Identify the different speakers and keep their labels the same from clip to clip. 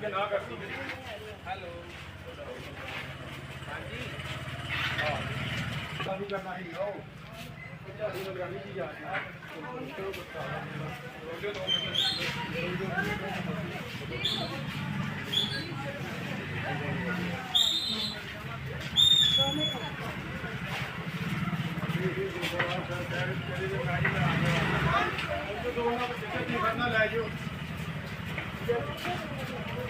Speaker 1: ਕੇ ਨਾ ਕਰਤੀ ਹੈਲੋ। ਹਾਂਜੀ। ਹਾਂ। ਕਰਨਾ ਹੀ ਲਓ ਤੁਹਾਡੀ ਨਿਗਰਾਨੀ ਦੀ ਜਾ ਰਹੀ ਕਰਨਾ ਲੈ ਜਾਓ ਕਰਨਾ ਜੋ ਕਰਨਾ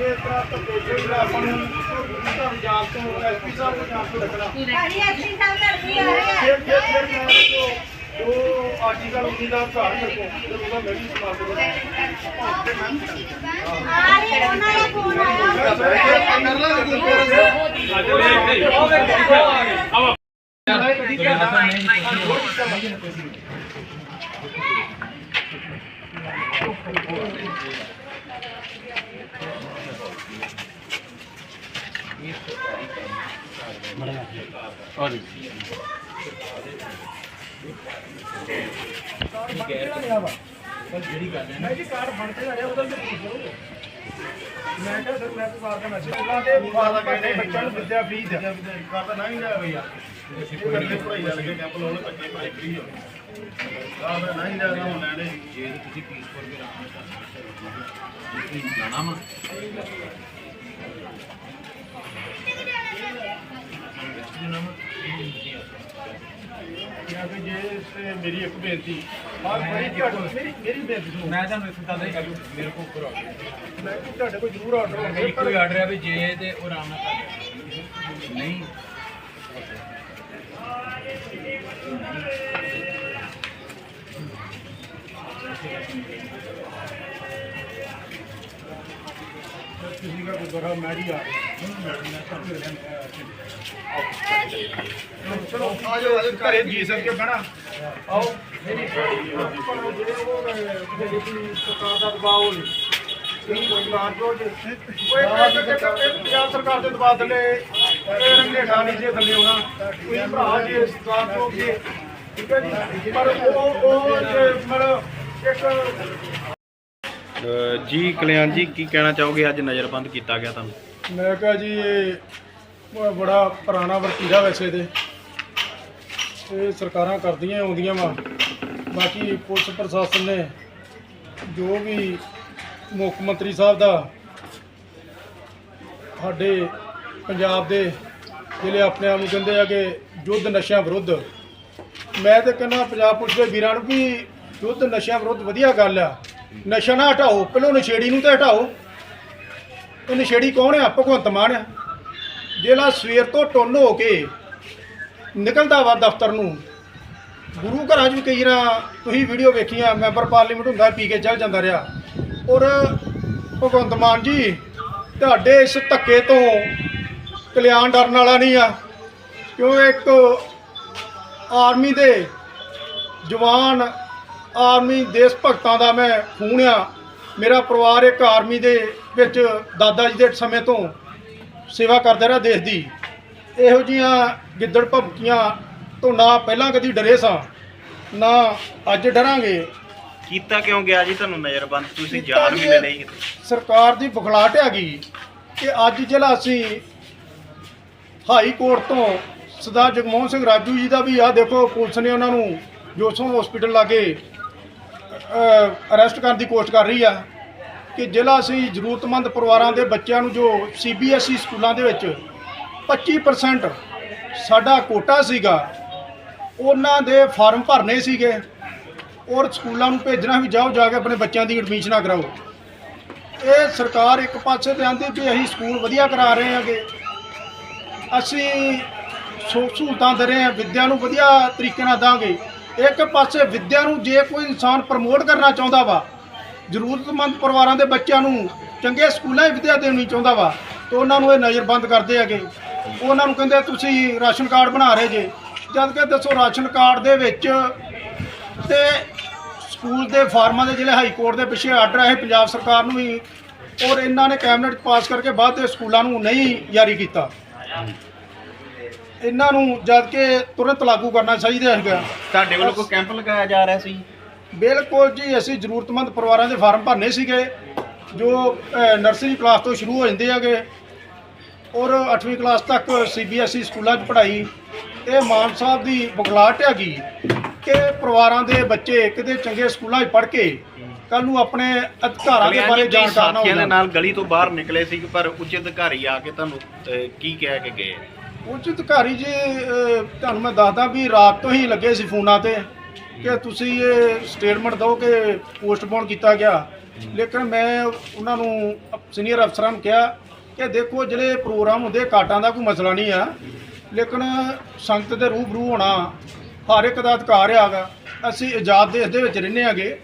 Speaker 1: ਦਿਓ ਹੋਰ ਦੱਸੋ ਪਰ ਹੁਣ ਗੁਰੂ ਘਰ ਜਾਣ ਦੇ ਉੱਤੇ ਆਪਣੇ ਸਰੀਰ ਰੱਖਣ ਦੀ
Speaker 2: ਕੋਈ ਗੱਲ ਨਹੀਂ ਅੱਜ ਨਹੀਂ ਰੱਖਦਾ ਕੋਈ ਗੱਲ ਨਹੀਂ
Speaker 1: ਇਹ ਤਰ੍ਹਾਂ ਤਾਂ ਕੋਈ ਜਿਹੜਾ ਆਪਾਂ ਨੂੰ ਘਰ ਜਾਣ ਤੋਂ ਐਸਪੀ ਸਾਹਿਬ ਨੂੰ ਜਾਣ ਤੋਂ ਰੱਖਣਾ
Speaker 2: ਭਾਜੀ ਅਸੀਂ ਤਾਂ ਧਰਤੀ ਆ ਰਹੇ ਆ
Speaker 1: ਫਿਰ ਫਿਰ ਫਿਰ ਮੈਂ ਜੋ ਜੋ ਆਰਟੀਕਲ 19 ਦਾ ਘਰ ਰੱਖੋ ਤੇ ਉਹਦਾ ਮੈਂ ਵੀ ਸਮਾਨ ਦੇ
Speaker 2: ਆ ਰਹੇ ਉਹਨਾਂ ਦਾ ਫੋਨ ਆਇਆ
Speaker 1: ਮੈਂ ਜੀ ਕਾਰਡ ਬਣ ਕੇ ਆਇਆ ਉਹਦਾ ਵੀ ਪੁੱਛ ਲਓ ਮੈਂ ਕਿਹਾ ਸਰ ਮੈਂ ਪਰਿਵਾਰ ਦਾ ਮੈਸੇਜ ਉਹਨਾਂ ਦੇ ਫਾਦਰ ਕਹਿੰਦੇ ਬੱਚਿਆਂ ਨੂੰ ਵਿਦਿਆ ਫ੍ਰੀ ਦੇ ਕਰ ਤਾਂ ਨਹੀਂ ਲਿਆ ਭਈਆ ਇਹ ਬੰਦੇ ਪੜਾਈ ਜਾ ਲੱਗੇ ਕੈਂਪ ਲਾਉਣੇ ਬੱਚੇ ਪੜਾਈ ਫ੍ਰੀ ਹੋ ਆਹ ਮੈਂ ਨਹੀਂ ਲਿਆ ਨਾ ਹੁਣ ਲੈਣੇ
Speaker 3: ਜੇ ਤੁਸੀਂ ਪੀਸਫੁਲ ਵੀ ਆਰਾਮ ਕਰ ਸਕਦੇ ਤੁਸੀਂ ਜਾਣਾ ਵਾ
Speaker 1: ਜੇ ਇਸ ਮੇਰੀ ਇੱਕ ਬੇਨਤੀ ਆਹ ਬੜੀ ਘੱਟ ਮੇਰੀ ਮੇਰੀ ਬੇਨਤੀ ਸੁਣੋ।
Speaker 3: ਮੈਂ ਤੁਹਾਨੂੰ ਇੱਕ ਗੱਲ ਨਹੀਂ ਕਰੂ ਮੇਰੇ ਕੋਲ ਉੱਪਰ ਆ
Speaker 1: ਮੈਂ ਕਿ ਤੁਹਾਡੇ ਕੋਲ ਜ਼ਰੂਰ ਆਰਡਰ ਹੋਣਾ
Speaker 3: ਮੇਰੀ ਕੋਈ ਆਰਡਰ ਹੈ ਵੀ ਜੇ ਤੇ ਉਹ ਆਰਾਮ ਨਾਲ ਕਰ ਨਹੀਂ।
Speaker 1: ਤੁਸੀਂ ਦਾ ਗੁਰਦੁਆਰਾ ਮੈਰੀ ਆ ਚਲੋ ਆ ਜਾਓ ਆ ਜਾਓ ਘਰੇ ਜੀ ਸਕ ਕੇ ਬਣਾ ਆਓ। ਮੇਰੀ ਸਰਕਾਰ ਦਾ ਦਬਾਅ ਹੋ ਪੰਜਾਬ ਸਰਕਾਰ ਦੇ ਦਬਾਅ ਥੱਲੇ ਰੰਗੇ ਠਾਣੀ ਦੇ ਥੱਲੇ ਹੋਣਾ। ਕੋਈ ਭਰਾ ਜੀ ਸਰਕਾਰ ਤੋਂ ਅੱਗੇ, ਠੀਕ ਹੈ ਜੀ? ਪਰ ਉਹ ਉਹ ਮਤਲਬ ਇੱਕ
Speaker 4: ਜੀ, ਕਲਿਆਣ ਜੀ, ਕੀ ਕਹਿਣਾ ਚਾਹੋਗੇ? ਅੱਜ ਨਜ਼ਰਬੰਦ ਕੀਤਾ ਗਿਆ ਤੁਹਾਨੂੰ।
Speaker 1: ਮੈਂ ਕਿਹਾ ਜੀ ਇਹ ਬੜਾ ਪੁਰਾਣਾ ਵਰਤੀਰਾ ਵੈਸੇ ਤੇ। ਇਹ ਸਰਕਾਰਾਂ ਕਰਦੀਆਂ ਆਉਂਦੀਆਂ ਵਾ। ਬਾਕੀ ਪੁਲਿਸ ਪ੍ਰਸ਼ਾਸਨ ਨੇ ਜੋ ਵੀ ਮੁੱਖ ਮੰਤਰੀ ਸਾਹਿਬ ਦਾ ਸਾਡੇ ਪੰਜਾਬ ਦੇ ਜਿਹੜੇ ਆਪਣੇ ਆਪ ਨੂੰ ਕਹਿੰਦੇ ਆ ਕਿ ਯੁੱਧ ਨਸ਼ਿਆਂ ਵਿਰੁੱਧ। ਮੈਂ ਤਾਂ ਕਹਿੰਦਾ ਪੰਜਾਬ ਪੁਲਿਸ ਦੇ ਵੀਰਾਂ ਨੂੰ ਵੀ ਯੁੱਧ ਨਸ਼ਿਆਂ ਵਿਰੁੱਧ ਵਧੀਆ ਗੱਲ ਆ। ਨਸ਼ਾ ਨਾ ਹਟਾਓ, ਪਹਿਲਾਂ ਨਸ਼ੇੜੀ ਨੂੰ ਤਾਂ ਹਟਾਓ। ਇਹ ਨਸ਼ੇੜੀ ਕੌਣ ਆ? ਭਗਵੰਤ ਮਾਨ ਆ। ਜਿਹੜਾ ਸਵੇਰ ਤੋਂ ਟੁੰਨ ਹੋ ਕੇ ਨਿਕਲਦਾ ਵਾ ਦਫ਼ਤਰ ਨੂੰ। ਗੁਰੂ ਘਰਾਂ 'ਚ ਵੀ ਕਈ ਵਾਰ ਤੁਸੀਂ ਵੀਡੀਓ ਵੇਖੀਆਂ, ਮੈਂਬਰ ਪਾਰਲੀਮੈਂਟ ਹੁੰਦਾ, ਪੀ ਕੇ ਚੱਲ ਜਾਂਦਾ ਰਿਹਾ। ਔਰ ਭਗਵੰਤ ਮਾਨ ਜੀ, ਤੁਹਾਡੇ ਇਸ ਧੱਕੇ ਤੋਂ ਕਲਿਆਣ ਡਰਨ ਵਾਲਾ ਨਹੀਂ ਆ। ਕਿਉਂ ਇੱਕ ਆਰਮੀ ਦੇ ਜਵਾਨ ਆਰਮੀ ਦੇਸ਼ ਭਗਤਾਂ ਦਾ ਮੈਂ ਖੂਨ ਆ। ਮੇਰਾ ਪਰਿਵਾਰ ਇੱਕ ਆਰਮੀ ਦੇ ਵਿੱਚ ਦਾਦਾ ਜੀ ਦੇ ਸਮੇਂ ਤੋਂ ਸੇਵਾ ਕਰਦਾ ਰਿਹਾ ਦੇਸ਼ ਦੀ। ਇਹੋ ਜੀਆਂ ਗਿੱਦੜ ਭਪਕੀਆਂ ਤੋਂ ਨਾ ਪਹਿਲਾਂ ਕਦੀ ਡਰੇ ਸਾਂ ਨਾ ਅੱਜ ਡਰਾਂਗੇ।
Speaker 4: ਕੀਤਾ ਕਿਉਂ ਗਿਆ ਜੀ ਤੁਹਾਨੂੰ ਨਜ਼ਰਬੰਦ? ਤੁਸੀਂ
Speaker 1: ਕੀਤਾ
Speaker 4: ਜਾਣ
Speaker 1: ਜੀ
Speaker 4: ਵੀ ਨਹੀਂ ਲਈ ਕਿਤੇ।
Speaker 1: ਸਰਕਾਰ ਦੀ ਬਖਲਾਟ ਹੈਗੀ ਕਿ ਅੱਜ ਜਿਹੜਾ ਅਸੀਂ ਹਾਈ ਕੋਰਟ ਤੋਂ ਸਰਦਾਰ ਜਗਮੋਹਨ ਸਿੰਘ ਰਾਜੂ ਜੀ ਦਾ ਵੀ ਆ ਦੇਖੋ ਪੁਲਿਸ ਨੇ ਉਹਨਾਂ ਨੂੰ ਜੋਸੋਂ ਹਸਪੀਟਲ ਲਾਗੇ ਅਰੈਸਟ ਕਰਨ ਦੀ ਕੋਸ਼ਿਸ਼ ਕਰ ਰਹੀ ਆ। ਕਿ ਜ਼ਿਲ੍ਹਾ ਅਸੀਂ ਜ਼ਰੂਰਤਮੰਦ ਪਰਿਵਾਰਾਂ ਦੇ ਬੱਚਿਆਂ ਨੂੰ ਜੋ ਸੀਬੀਐਸਈ ਸਕੂਲਾਂ ਦੇ ਵਿੱਚ 25% ਸਾਡਾ ਕੋਟਾ ਸੀਗਾ, ਉਹਨਾਂ ਦੇ ਫਾਰਮ ਭਰਨੇ ਸੀਗੇ ਔਰ ਸਕੂਲਾਂ ਨੂੰ ਭੇਜਣਾ ਵੀ ਜਾਓ, ਜਾ ਕੇ ਆਪਣੇ ਬੱਚਿਆਂ ਦੀ ਐਡਮਿਸ਼ਨਾਂ ਕਰਾਓ। ਇਹ ਸਰਕਾਰ ਇੱਕ ਪਾਸੇ ਤੇ ਆਂਦੀ ਵੀ ਅਸੀਂ ਸਕੂਲ ਵਧੀਆ ਕਰਾ ਰਹੇ ਹਾਂਗੇ। ਅਸੀਂ ਸੁੱਖ ਸਹੂਲਤਾਂ ਦੇ ਰਹੇ ਹਾਂ, ਵਿੱਦਿਆ ਨੂੰ ਵਧੀਆ ਤਰੀਕੇ ਨਾਲ ਦਾਂਗੇ। ਇੱਕ ਪਾਸੇ ਵਿੱਦਿਆ ਨੂੰ ਜੇ ਕੋਈ ਇਨਸਾਨ ਪ੍ਰਮੋਟ ਕਰਨਾ ਚਾਹੁੰਦਾ ਵਾ ਜ਼ਰੂਰਤਮੰਦ ਪਰਿਵਾਰਾਂ ਦੇ ਬੱਚਿਆਂ ਨੂੰ ਚੰਗੇ ਸਕੂਲਾਂ 'ਚ ਵਿੱਦਿਆ ਦੇਣੀ ਚਾਹੁੰਦਾ ਵਾ ਤਾਂ ਉਹਨਾਂ ਨੂੰ ਇਹ ਨਜ਼ਰਬੰਦ ਕਰਦੇ ਹੈਗੇ। ਉਹਨਾਂ ਨੂੰ ਕਹਿੰਦੇ ਤੁਸੀਂ ਰਾਸ਼ਨ ਕਾਰਡ ਬਣਾ ਰਹੇ ਜੇ। ਜਦ ਕਿ ਦੱਸੋ ਰਾਸ਼ਨ ਕਾਰਡ ਦੇ ਵਿੱਚ ਤੇ ਸਕੂਲ ਦੇ ਫਾਰਮਾਂ ਦੇ ਜਿਹੜੇ ਹਾਈ ਕੋਰਟ ਦੇ ਪਿੱਛੇ ਆਰਡਰ ਆਏ, ਪੰਜਾਬ ਸਰਕਾਰ ਨੂੰ ਵੀ ਔਰ ਇਹਨਾਂ ਨੇ ਕੈਬਨਿਟ ਪਾਸ ਕਰਕੇ ਬਾਅਦ ਦੇ ਸਕੂਲਾਂ ਨੂੰ ਨਹੀਂ ਜਾਰੀ ਕੀਤਾ। ਇਹਨਾਂ ਨੂੰ ਜਦ ਕਿ ਤੁਰੰਤ ਲਾਗੂ ਕਰਨਾ ਚਾਹੀਦਾ ਹੈਗਾ।
Speaker 4: ਤੁਹਾਡੇ ਵੱਲੋਂ ਕੋਈ ਕੈਂਪ ਲਗਾਇਆ ਜਾ ਰਿਹਾ ਸੀ?
Speaker 1: ਬਿਲਕੁਲ ਜੀ ਅਸੀਂ ਜ਼ਰੂਰਤਮੰਦ ਪਰਿਵਾਰਾਂ ਦੇ ਫਾਰਮ ਭਰਨੇ ਸੀਗੇ ਜੋ ਨਰਸਰੀ ਕਲਾਸ ਤੋਂ ਸ਼ੁਰੂ ਹੋ ਜਾਂਦੇ ਹੈਗੇ। ਔਰ 8ਵੀਂ ਕਲਾਸ ਤੱਕ ਸੀਬੀਐਸਈ ਸਕੂਲਾਂ 'ਚ ਪੜ੍ਹਾਈ। ਇਹ ਮਾਨ ਸਾਹਿਬ ਦੀ ਬੁਖਲਾਹਟ ਹੈਗੀ ਕਿ ਪਰਿਵਾਰਾਂ ਦੇ ਬੱਚੇ ਕਿਤੇ ਚੰਗੇ ਸਕੂਲਾਂ 'ਚ ਪੜ੍ਹ ਕੇ ਕੱਲ ਨੂੰ ਆਪਣੇ ਅਧਿਕਾਰਾਂ ਦੇ ਬਾਰੇ ਜਾਣਕਾਰ ਨਾ ਹੋ ਜਾਣ
Speaker 4: ਨਾਲ ਗਲੀ ਤੋਂ ਬਾਹਰ ਨਿਕਲੇ ਸੀ ਪਰ ਉੱਚ ਅਧਿਕਾਰੀ ਆ ਕੇ ਤੁਹਾਨੂੰ ਕੀ ਕਹਿ ਕੇ ਗਏ?
Speaker 1: ਉੱਚ ਅਧਿਕਾਰੀ ਜੀ ਤੁਹਾਨੂੰ ਮੈਂ ਦੱਸਦਾ ਵੀ ਰਾਤ ਤੋਂ ਹੀ ਲੱਗੇ ਸੀ ਫੋਨਾਂ ਤੇ। ਕਿ ਤੁਸੀਂ ਇਹ ਸਟੇਟਮੈਂਟ ਦਿਓ ਕਿ ਪੋਸਟਪੋਨ ਕੀਤਾ ਗਿਆ। ਲੇਕਿਨ ਮੈਂ ਉਹਨਾਂ ਨੂੰ ਸੀਨੀਅਰ ਅਫਸਰਾਂ ਨੂੰ ਕਿਹਾ ਕਿ ਦੇਖੋ ਜਿਹੜੇ ਪ੍ਰੋਗਰਾਮ ਹੁੰਦੇ ਕਾਟਾਂ ਦਾ ਕੋਈ ਮਸਲਾ ਨਹੀਂ ਆ। ਲੇਕਿਨ ਸੰਗਤ ਦੇ ਰੂਬਰੂ ਹੋਣਾ ਹਰ ਇੱਕ ਦਾ ਅਧਿਕਾਰ ਹੈਗਾ। ਅਸੀਂ ਆਜ਼ਾਦ ਦੇਸ਼ ਦੇ ਵਿੱਚ ਰਹਿੰਦੇ ਹੈਗੇ।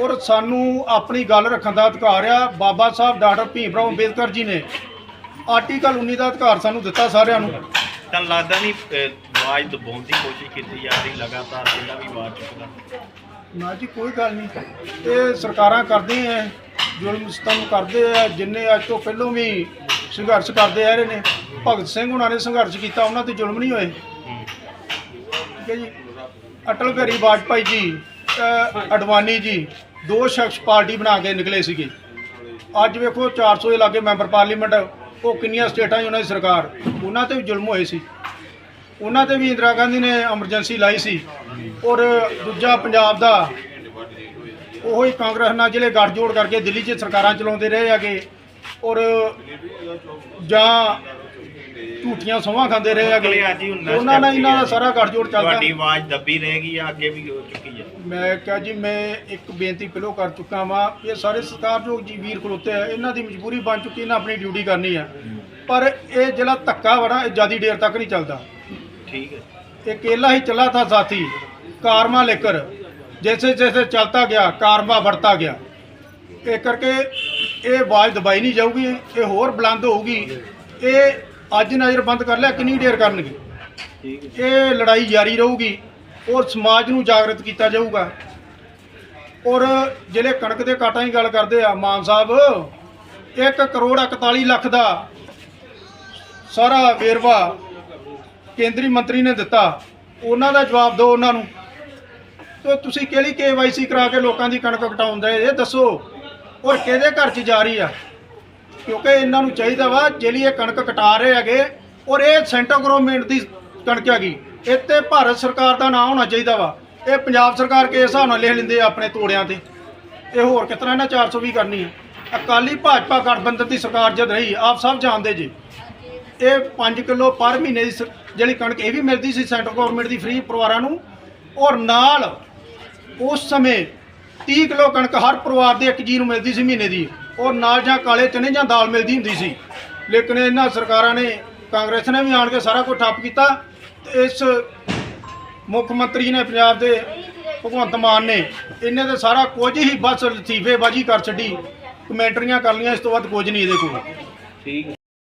Speaker 1: ਔਰ ਸਾਨੂੰ ਆਪਣੀ ਗੱਲ ਰੱਖਣ ਦਾ ਅਧਿਕਾਰ ਆ। ਬਾਬਾ ਸਾਹਿਬ ਡਾਕਟਰ ਭੀਮ ਰਾਓ ਅੰਬੇਦਕਰ ਜੀ ਨੇ ਆਰਟੀਕਲ 19 ਦਾ ਅਧਿਕਾਰ ਸਾਨੂੰ ਦਿੱਤਾ ਸਾਰਿਆਂ ਨੂੰ।
Speaker 4: ਤਾਂ ਲੱਗਦਾ ਨਹੀਂ ਆਵਾਜ਼ ਦਬਾਉਣ ਦੀ ਕੋਸ਼ਿਸ਼ ਕੀਤੀ ਜਾ ਰਹੀ ਲਗਾਤਾਰ ਪਹਿਲਾਂ ਵੀ ਆਵਾਜ਼ ਚੁੱਕਦਾ।
Speaker 1: ਨਾ ਜੀ ਕੋਈ ਗੱਲ ਨਹੀਂ। ਇਹ ਸਰਕਾਰਾਂ ਕਰਦੇ ਆ ਜ਼ੁਲਮ ਸਤਮ ਕਰਦੇ ਆ ਜਿੰਨੇ ਅੱਜ ਤੋਂ ਪਹਿਲਾਂ ਵੀ ਸੰਘਰਸ਼ ਕਰਦੇ ਆ ਰਹੇ ਨੇ। ਭਗਤ ਸਿੰਘ ਉਹਨਾਂ ਨੇ ਸੰਘਰਸ਼ ਕੀਤਾ ਉਹਨਾਂ ਤੇ ਜ਼ੁਲਮ ਨਹੀਂ ਹੋਏ। ਠੀਕ ਹੈ ਜੀ। ਅਟਲ ਬਿਹਾਰੀ ਵਾਜਪਾਈ ਜੀ ਅ, ਅਡਵਾਨੀ ਜੀ ਦੋ ਸ਼ਖਸ ਪਾਰਟੀ ਬਣਾ ਕੇ ਨਿਕਲੇ ਸੀਗੇ। ਅੱਜ ਵੇਖੋ 400 ਦੇ ਲਾਗੇ ਮੈਂਬਰ ਪਾਰਲੀਮੈਂਟ ਉਹ ਕਿੰਨੀਆਂ ਸਟੇਟਾਂ 'ਚ ਉਹਨਾਂ ਦੀ ਸਰਕਾਰ ਉਹਨਾਂ ਤੇ ਵੀ ਜ਼ੁਲਮ ਹੋਏ ਸੀ। ਉਹਨਾਂ ਤੇ ਵੀ ਇੰਦਰਾ ਗਾਂਧੀ ਨੇ ਐਮਰਜੈਂਸੀ ਲਾਈ ਸੀ। ਔਰ ਦੂਜਾ ਪੰਜਾਬ ਦਾ ਉਹੋ ਹੀ ਕਾਂਗਰਸ ਨਾਲ ਜਿਹੜੇ ਗੱਠਜੋੜ ਕਰਕੇ ਦਿੱਲੀ 'ਚ ਸਰਕਾਰਾਂ ਚਲਾਉਂਦੇ ਰਹੇ ਹੈਗੇ ਔਰ ਜਾਂ ਝੂਠੀਆਂ ਸੌਹਾਂ ਖਾਂਦੇ ਰਹੇ
Speaker 4: ਅਗਲੇ
Speaker 1: ਹੈਗੇ
Speaker 4: ਅੱਜ ਹੀ ਹੁਣ
Speaker 1: ਉਹਨਾਂ ਨਾਲ ਇਹਨਾਂ ਦਾ ਸਾਰਾ ਗੱਠਜੋੜ ਚੱਲਦਾ।
Speaker 4: ਤੁਹਾਡੀ ਆਵਾਜ਼ ਦੱਬੀ ਰਹੇਗੀ ਜਾਂ ਅੱਗੇ ਵੀ ਹੋ ਚੁੱਕੀ ਹੈ?
Speaker 1: ਮੈਂ ਕਿਹਾ ਜੀ ਮੈਂ ਇੱਕ ਬੇਨਤੀ ਪਹਿਲੋਂ ਕਰ ਚੁੱਕਾ ਵਾਂ ਇਹ ਸਾਰੇ ਸਤਿਕਾਰਯੋਗ ਜੀ ਵੀਰ ਖਲੋਤੇ ਆ ਇਹਨਾਂ ਦੀ ਮਜਬੂਰੀ ਬਣ ਚੁੱਕੀ ਇਹਨਾਂ ਆਪਣੀ ਡਿਊਟੀ ਕਰਨੀ ਆ। ਪਰ ਇਹ ਜਿਹੜਾ ਧੱਕਾ ਵੜਾ ਇਹ ਜਿਆਦੀ ਦੇਰ ਤੱਕ ਨਹੀਂ ਚੱਲਦਾ।
Speaker 4: ਠੀਕ ਹੈ
Speaker 1: ਇਹ केला ही चला था साथी कारवा लेकर जैसे जैसे चलता गया कारवा बढ़ता गया ਇਹ ਕਰਕੇ ਇਹ ਆਵਾਜ਼ ਦਬਾਈ ਨਹੀਂ ਜਾਊਗੀ ਇਹ ਹੋਰ ਬੁਲੰਦ ਹੋਊਗੀ ਇਹ ਅੱਜ ਨਜ਼ਰ ਬੰਦ ਕਰ ਲਿਆ ਕਿੰਨੀ ਦੇਰ ਕਰਨਗੇ
Speaker 4: ਠੀਕ ਹੈ
Speaker 1: ਇਹ ਲੜਾਈ ਜਾਰੀ ਰਹੂਗੀ ਔਰ ਸਮਾਜ ਨੂੰ ਜਾਗਰਤ ਕੀਤਾ ਜਾਊਗਾ ਔਰ ਜਿਹੜੇ ਕਣਕ ਦੇ ਕਾਟਾਂ ਦੀ ਗੱਲ ਕਰਦੇ ਆ ਮਾਨ ਸਾਹਿਬ 1 ਕਰੋੜ 41 ਲੱਖ ਦਾ ਸਾਰਾ ਵੇਰਵਾ ਕੇਂਦਰੀ ਮੰਤਰੀ ਨੇ ਦਿੱਤਾ। ਉਹਨਾਂ ਦਾ ਜਵਾਬ ਦਿਓ ਉਹਨਾਂ ਨੂੰ। ਤੇ ਤੁਸੀਂ ਕਿਹੜੀ ਕੇਵਾਈਸੀ ਕਰਾ ਕੇ ਲੋਕਾਂ ਦੀ ਕਣਕ ਕਟਾਉਂਦੇ ਇਹ ਦੱਸੋ। ਔਰ ਕਿਹਦੇ ਘਰ 'ਚ ਜਾ ਰਹੀ ਆ? ਕਿਉਂਕਿ ਇਹਨਾਂ ਨੂੰ ਚਾਹੀਦਾ ਵਾ ਜਿਹੜੀ ਇਹ ਕਣਕ ਕਟਾ ਰਹੇ ਹੈਗੇ ਔਰ ਇਹ ਸੈਂਟਰ ਗਵਰਨਮੈਂਟ ਦੀ ਕਣਕ ਹੈਗੀ। ਇੱਥੇ ਭਾਰਤ ਸਰਕਾਰ ਦਾ ਨਾਂ ਹੋਣਾ ਚਾਹੀਦਾ ਵਾ। ਇਹ ਪੰਜਾਬ ਸਰਕਾਰ ਕੇ ਹਿਸਾਬ ਨਾਲ ਲਿਖ ਲੈਂਦੇ ਆ ਆਪਣੇ ਤੋੜਿਆਂ ਤੇ। ਇਹ ਹੋਰ ਕਿਤਨਾ ਇਹਨਾਂ 420 ਕਰਨੀ ਹੈ ਅਕਾਲੀ ਭਾਜਪਾ ਗਠਬੰਧਨ ਦੀ ਸਰਕਾਰ ਜਦ ਰਹੀ, ਆਪ ਸਭ ਜਾਣਦੇ ਜੀ। ਇਹ 5 ਕਿਲੋ ਪਰ ਮਹੀਨੇ ਦੀ ਸ- ਜਿਹੜੀ ਕਣਕ, ਇਹ ਵੀ ਮਿਲਦੀ ਸੀ ਸੈਂਟਰ ਗਵਰਨਮੈਂਟ ਦੀ ਫ੍ਰੀ ਪਰਿਵਾਰਾਂ ਨੂੰ। ਔਰ ਨਾਲ ਉਸ ਸਮੇਂ 30 ਕਿਲੋ ਕਣਕ ਹਰ ਪਰਿਵਾਰ ਦੇ ਇੱਕ ਜੀ ਨੂੰ ਮਿਲਦੀ ਸੀ ਮਹੀਨੇ ਦੀ। ਔਰ ਨਾਲ ਜਾਂ ਕਾਲੇ ਚਨੇ ਜਾਂ ਦਾਲ ਮਿਲਦੀ ਹੁੰਦੀ ਸੀ। ਲੇਕਿਨ ਇਹਨਾਂ ਸਰਕਾਰਾਂ ਨੇ, ਕਾਂਗਰਸ ਨੇ ਵੀ ਆਣ ਕੇ ਸਾਰਾ ਕੁਝ ਠੱਪ ਕੀਤਾ। ਤੇ ਇਸ ਮੁੱਖ ਮੰਤਰੀ ਨੇ ਪੰਜਾਬ ਦੇ ਭਗਵੰਤ ਮਾਨ ਨੇ ਇਹਨੇ ਤੇ ਸਾਰਾ ਕੁਝ ਹੀ ਬਸ ਲਤੀਫੇਬਾਜ਼ੀ ਕਰ ਛੱਡੀ। ਕਮੈਂਟਰੀਆਂ ਕਰ ਲੀਆਂ ਇਸ ਤੋਂ ਵੱਧ ਕੁਝ ਨਹੀਂ ਇਹਦੇ ਕੋਲ।
Speaker 4: ਠੀਕ।